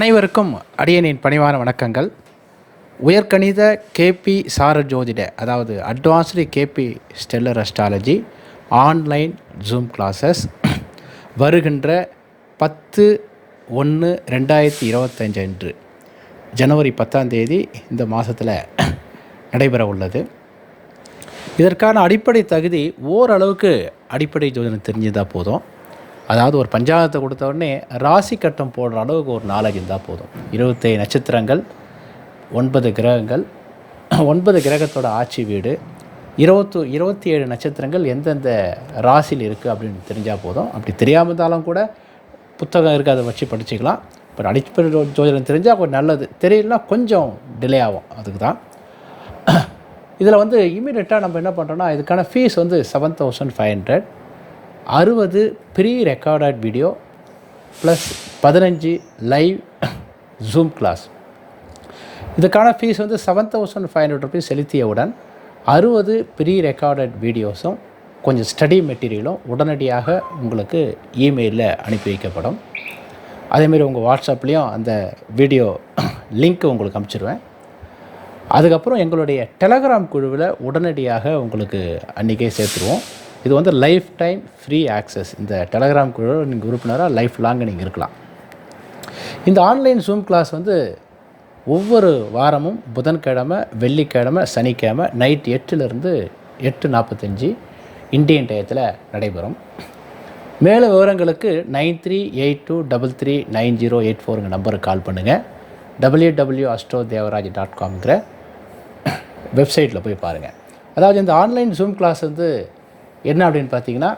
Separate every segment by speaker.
Speaker 1: அனைவருக்கும் அடியனின் பணிவான வணக்கங்கள். உயர்கணித கேபி சார ஜோதிட அதாவது advanced KP stellar astrology online zoom classes வருகின்ற பத்து ஒன்று ரெண்டாயிரத்தி இருபத்தஞ்சு அன்று ஜனவரி பத்தாம் தேதி இந்த மாதத்தில் நடைபெற உள்ளது. இதற்கான அடிப்படை தகுதி ஓரளவுக்கு அடிப்படை ஜோதிடம் தெரிஞ்சுதான் போதும். அதாவது ஒரு பஞ்சாங்கத்தை கொடுத்த உடனே ராசி கட்டம் போடுற அளவுக்கு ஒரு நாலேஜ் இருந்தால் போதும். இருபத்தேழு நட்சத்திரங்கள் ஒன்பது கிரகங்கள் ஒன்பது கிரகத்தோட ஆட்சி வீடு இருபத்து இருபத்தி ஏழு நட்சத்திரங்கள் எந்தெந்த ராசியில் இருக்குது அப்படின்னு தெரிஞ்சால் போதும். அப்படி தெரியாமல் இருந்தாலும் கூட புத்தகம் இருக்குது அதை வச்சு படிச்சுக்கலாம். பட் அடிப்படை ஜோதிடம் தெரிஞ்சால் கொஞ்சம் நல்லது. தெரியலனா கொஞ்சம் டிலே ஆகும். அதுக்கு தான் இதில் வந்து இமீடியட்டாக நம்ம என்ன பண்ணுறோன்னா இதுக்கான ஃபீஸ் வந்து செவன் தௌசண்ட் ஃபைவ் ஹண்ட்ரட் அறுபது ப்ரீ ரெக்கார்டட் வீடியோ ப்ளஸ் பதினஞ்சு லைவ் ஜூம் கிளாஸ் இதுக்கான ஃபீஸ் வந்து seven thousand five hundred rupees செலுத்தியவுடன் அறுபது ப்ரீ ரெக்கார்டட் வீடியோஸும் கொஞ்சம் ஸ்டடி மெட்டீரியலும் உடனடியாக உங்களுக்கு இமெயிலில் அனுப்பி வைக்கப்படும். அதேமாரி உங்கள் வாட்ஸ்அப்லேயும் அந்த வீடியோ லிங்க் உங்களுக்கு அனுப்பிச்சிடுவேன் அதுக்கப்புறம் எங்களுடைய டெலகிராம் குழுவில் உடனடியாக உங்களுக்கு அன்றைக்கே சேர்த்துருவோம். இது வந்து லைஃப் டைம் ஃப்ரீ ஆக்சஸ் இந்த டெலகிராம் குழு நீங்கள் உறுப்பினராக லைஃப் லாங் நீங்கள் இருக்கலாம். இந்த ஆன்லைன் ஜூம் கிளாஸ் வந்து ஒவ்வொரு வாரமும் புதன்கிழமை வெள்ளிக்கிழமை சனிக்கிழமை நைட் எட்டுலேருந்து எட்டு நாற்பத்தஞ்சு இந்தியன் டயத்தில் நடைபெறும். மேலும் விவரங்களுக்கு nine three eight two double three nine zero eight ஃபோருங்க நம்பருக்கு கால் பண்ணுங்கள் W W astro Devaraj dot காம்ங்கிற வெப்சைட்டில் போய் பாருங்கள் அதாவது இந்த ஆன்லைன் ஜூம் கிளாஸ் வந்து என்ன அப்படின்னு பார்த்தீங்கன்னா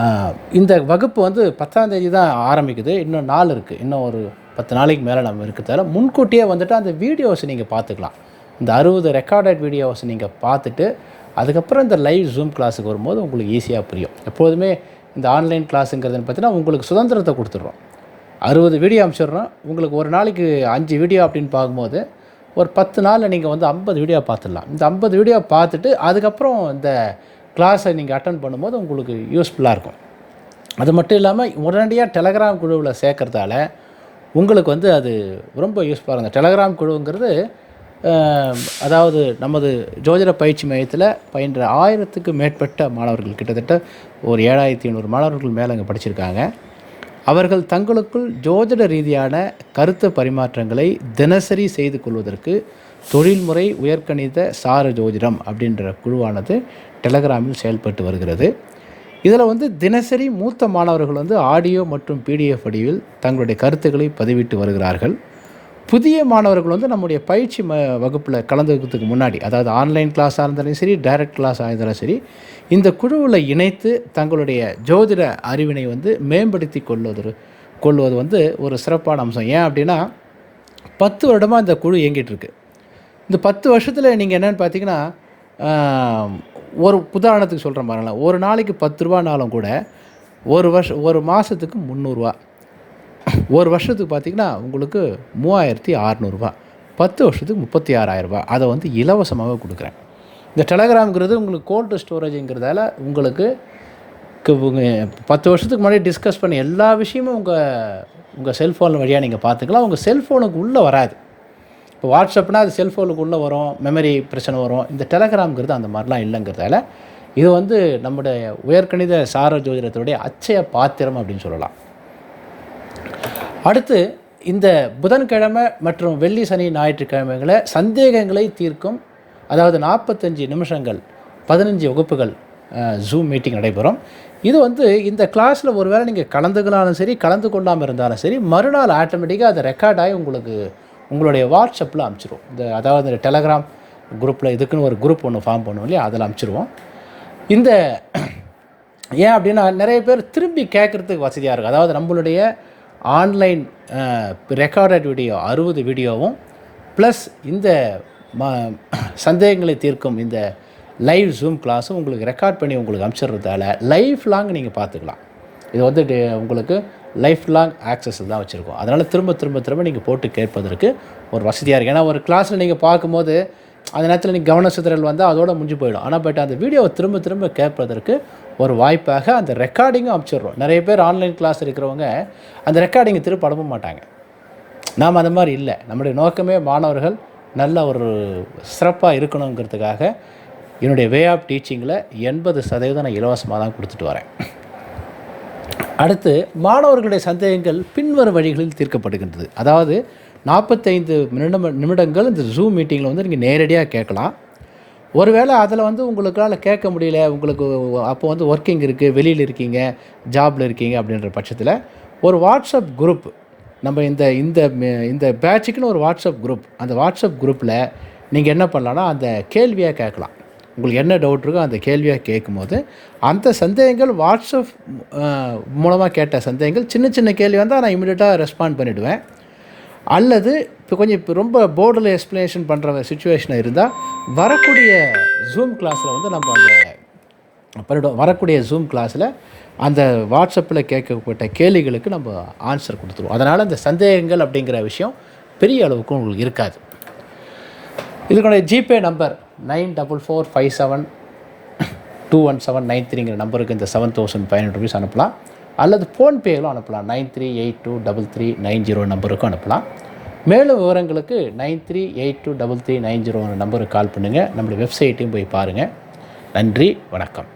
Speaker 1: இந்த வகுப்பு வந்து பத்தாம் தேதி தான் ஆரம்பிக்குது. இன்னும் நாள் இருக்குது இன்னும் ஒரு பத்து நாளைக்கு மேலே நம்ம இருக்கிறதால முன்கூட்டியே வந்துட்டு அந்த வீடியோஸ் நீங்கள் பார்த்துக்கலாம். இந்த அறுபது ரெக்கார்டட் வீடியோஸ் நீங்கள் பார்த்துட்டு அதுக்கப்புறம் இந்த லைவ் ஜூம் கிளாஸுக்கு வரும்போது உங்களுக்கு ஈஸியாக புரியும். எப்போதுமே இந்த ஆன்லைன் கிளாஸுங்கிறதுன்னு பார்த்தீங்கன்னா உங்களுக்கு சுதந்திரத்தை கொடுத்துட்றோம். அறுபது வீடியோ அனுப்பிச்சிடுறோம். உங்களுக்கு ஒரு நாளைக்கு அஞ்சு வீடியோ அப்படின்னு பார்க்கும்போது ஒரு பத்து நாளில் நீங்கள் வந்து ஐம்பது வீடியோ பார்த்துடலாம். இந்த ஐம்பது வீடியோ பார்த்துட்டு அதுக்கப்புறம் இந்த கிளாஸை நீங்கள் அட்டன் பண்ணும்போது உங்களுக்கு யூஸ்ஃபுல்லாக இருக்கும். அது மட்டும் இல்லாமல் உடனடியாக டெலகிராம் குழுவில் சேர்க்கறதால உங்களுக்கு வந்து அது ரொம்ப யூஸ்ஃபுல்லாக இருக்கும். டெலகிராம் குழுங்கிறது அதாவது நமது ஜோதிட பயிற்சி மையத்தில் பயின்ற ஆயிரத்துக்கு மேற்பட்ட மாணவர்கள் கிட்டத்தட்ட ஒரு ஏழாயிரத்தி ஐநூறு மாணவர்கள் மேலே அங்கே படிச்சிருக்காங்க. அவர்கள் தங்களுக்குள் ஜோதிட ரீதியான கருத்து பரிமாற்றங்களை தினசரி செய்து கொள்வதற்கு தொழில்முறை உயர்கணித சார ஜோதிடம் அப்படின்ற குழுவானது டெலகிராமில் செயல்பட்டு வருகிறது. இதில் வந்து தினசரி மூத்த மாணவர்கள் வந்து ஆடியோ மற்றும் பிடிஎஃப் வடிவில் தங்களுடைய கருத்துக்களை பதிவிட்டு வருகிறார்கள். புதிய மாணவர்கள் வந்து நம்முடைய பயிற்சி ம வகுப்பில் கலந்துக்கிறதுக்கு முன்னாடி அதாவது ஆன்லைன் கிளாஸாக இருந்தாலும் சரி டைரக்ட் கிளாஸாக இருந்தாலும் சரி இந்த குழுவில் இணைத்து தங்களுடைய ஜோதிட அறிவினை வந்து மேம்படுத்தி கொள்வது கொள்வது வந்து ஒரு சிறப்பான அம்சம். ஏன் அப்படின்னா பத்து வருடமாக இந்த குழு இயங்கிட்டுருக்கு இந்த பத்து வருஷத்தில் நீங்கள் என்னென்னு பார்த்தீங்கன்னா ஒரு உதாரணத்துக்கு சொல்கிற பாருங்களேன். ஒரு நாளைக்கு பத்து ரூபானாலும் கூட ஒரு வருஷம் ஒரு மாதத்துக்கு முந்நூறுரூவா ஒரு வருஷத்துக்கு பார்த்தீங்கன்னா உங்களுக்கு மூவாயிரத்தி அறநூறுபா பத்து வருஷத்துக்கு முப்பத்தி ஆறாயிரரூபா அதை வந்து இலவசமாக கொடுக்குறேன். இந்த டெலகிராம்ங்கிறது உங்களுக்கு கோல்டு ஸ்டோரேஜுங்கிறதால உங்களுக்கு பத்து வருஷத்துக்கு முன்னாடி டிஸ்கஸ் பண்ண எல்லா விஷயமும் உங்கள் உங்கள் செல்ஃபோன் வழியாக நீங்கள் பார்த்துக்கலாம். உங்கள் செல்ஃபோனுக்கு உள்ளே வராது. இப்போ வாட்ஸ்அப்னால் அது செல்ஃபோனுக்கு உள்ளே வரும் மெமரி பிரச்சனை வரும். இந்த டெலகிராம்ங்கிறது அந்த மாதிரிலாம் இல்லைங்கிறதால இது வந்து நம்முடைய உயர்கணித சார ஜோதிடத்துடைய அச்சய பாத்திரம் அப்படின்னு சொல்லலாம். அடுத்து இந்த புதன்கிழமை மற்றும் வெள்ளி சனி ஞாயிற்றுக்கிழமைகளை சந்தேகங்களை தீர்க்கும் அதாவது நாற்பத்தஞ்சு நிமிஷங்கள் பதினஞ்சு வகுப்புகள் ஜூம் மீட்டிங் நடைபெறும். இது வந்து இந்த கிளாஸில் ஒருவேளை நீங்கள் கலந்துக்கலாலும் சரி கலந்து கொள்ளாமல் இருந்தாலும் சரி மறுநாள் ஆட்டோமேட்டிக்காக அதை ரெக்கார்ட் ஆகி உங்களுக்கு உங்களுடைய வாட்ஸ்அப்பில் அனுப்பிச்சிரும். இந்த அதாவது இந்த டெலகிராம் குரூப்பில் இதுக்குன்னு ஒரு குரூப் ஒன்று ஃபார்ம் பண்ணுவோம் இல்லையா அதில் அனுப்பிச்சிடுவோம் இந்த ஏன் அப்படின்னா நிறைய பேர் திரும்பி கேட்குறதுக்கு வசதியாக இருக்கும். அதாவது நம்மளுடைய ஆன்லைன் ரெக்கார்டட் வீடியோ அறுபது வீடியோவும் ப்ளஸ் இந்த ம சந்தேகங்களை தீர்க்கும் இந்த லைவ் ஜூம் கிளாஸும் உங்களுக்கு ரெக்கார்ட் பண்ணி உங்களுக்கு அனுப்பிச்சிடுறதால லைஃப் லாங் நீங்கள் பார்த்துக்கலாம். இது வந்து உங்களுக்கு லைஃப் லாங் ஆக்சஸ் தான் வச்சுருக்கோம். அதனால் திரும்ப திரும்ப திரும்ப நீங்கள் போட்டு கேட்பதற்கு ஒரு வசதியாக இருக்குது ஏன்னா ஒரு கிளாஸில் நீங்கள் பார்க்கும்போது அந்த நேரத்தில் நீங்கள் கவன சிதறல் வந்தால் அதோட முடிஞ்சு போயிடும். ஆனால் பட் அந்த வீடியோவை திரும்ப திரும்ப கேட்பதற்கு ஒரு வாய்ப்பாக அந்த ரெக்கார்டிங்கும் அமைச்சிடுறோம். நிறைய பேர் ஆன்லைன் கிளாஸ் இருக்கிறவங்க அந்த ரெக்கார்டிங்கை திருப்ப அனுப்ப மாட்டாங்க. நாம் அந்த மாதிரி இல்லை. நம்முடைய நோக்கமே மாணவர்கள் நல்ல ஒரு சிறப்பாக இருக்கணுங்கிறதுக்காக என்னுடைய வே ஆஃப் டீச்சிங்கில் எண்பது சதவீதம் நான் இலவசமாக தான் கொடுத்துட்டு வரேன். அடுத்து மாணவர்களுடைய சந்தேகங்கள் பின்வரும் வழிகளில் தீர்க்கப்படுகின்றது. அதாவது நாற்பத்தைந்து நிமிடம் நிமிடங்கள் இந்த ஜூம் மீட்டிங்கில் வந்து நீங்கள் நேரடியாக கேட்கலாம். ஒருவேளை அதில் வந்து உங்களுக்கால் கேட்க முடியல உங்களுக்கு அப்போ வந்து ஒர்க்கிங் இருக்குது வெளியில் இருக்கீங்க ஜாபில் இருக்கீங்க அப்படின்ற பட்சத்தில் ஒரு வாட்ஸ்அப் குரூப் நம்ம இந்த இந்த இந்த பேட்சுக்குன்னு ஒரு வாட்ஸ்அப் குரூப் அந்த வாட்ஸ்அப் குரூப்பில் நீங்கள் என்ன பண்ணலான்னா அந்த கேள்வியாக கேட்கலாம். உங்களுக்கு என்ன டவுட் இருக்கோ அந்த கேள்வியாக கேட்கும்போது அந்த சந்தேகங்கள் வாட்ஸ்அப் மூலமாக கேட்ட சந்தேகங்கள் சின்ன சின்ன கேள்வி வந்தால் நான் இமீடியட்டாக ரெஸ்பாண்ட் பண்ணிவிடுவேன் அல்லது இப்போ கொஞ்சம் இப்போ ரொம்ப போர்டில் எக்ஸ்ப்ளனேஷன் பண்ணுற சுச்சுவேஷன் இருந்தால் வரக்கூடிய ஜூம் கிளாஸில் வந்து நம்ம அந்த பண்ணிவிடுவோம் வரக்கூடிய ஜூம் கிளாஸில் அந்த வாட்ஸ்அப்பில் கேட்கப்பட்ட கேள்விகளுக்கு நம்ம ஆன்சர் கொடுத்துருவோம். அதனால் அந்த சந்தேகங்கள் அப்படிங்கிற விஷயம் பெரிய அளவுக்கு உங்களுக்கு இருக்காது. இதுக்குடைய GPay number nine double four five seven two one seven nine த்ரீங்கிற நம்பருக்கு இந்த seven thousand five hundred rupees அனுப்பலாம். அல்லது ஃபோன்பேயிலும் அனுப்பலாம். Nine three eight two double three nine zero நம்பருக்கும் அனுப்பலாம். மேலும் விவரங்களுக்கு nine three eight two double three nine zero நம்பருக்கு கால் பண்ணுங்கள் நம்மளுடைய வெப்சைட்டையும் போய் பாருங்கள் நன்றி வணக்கம்.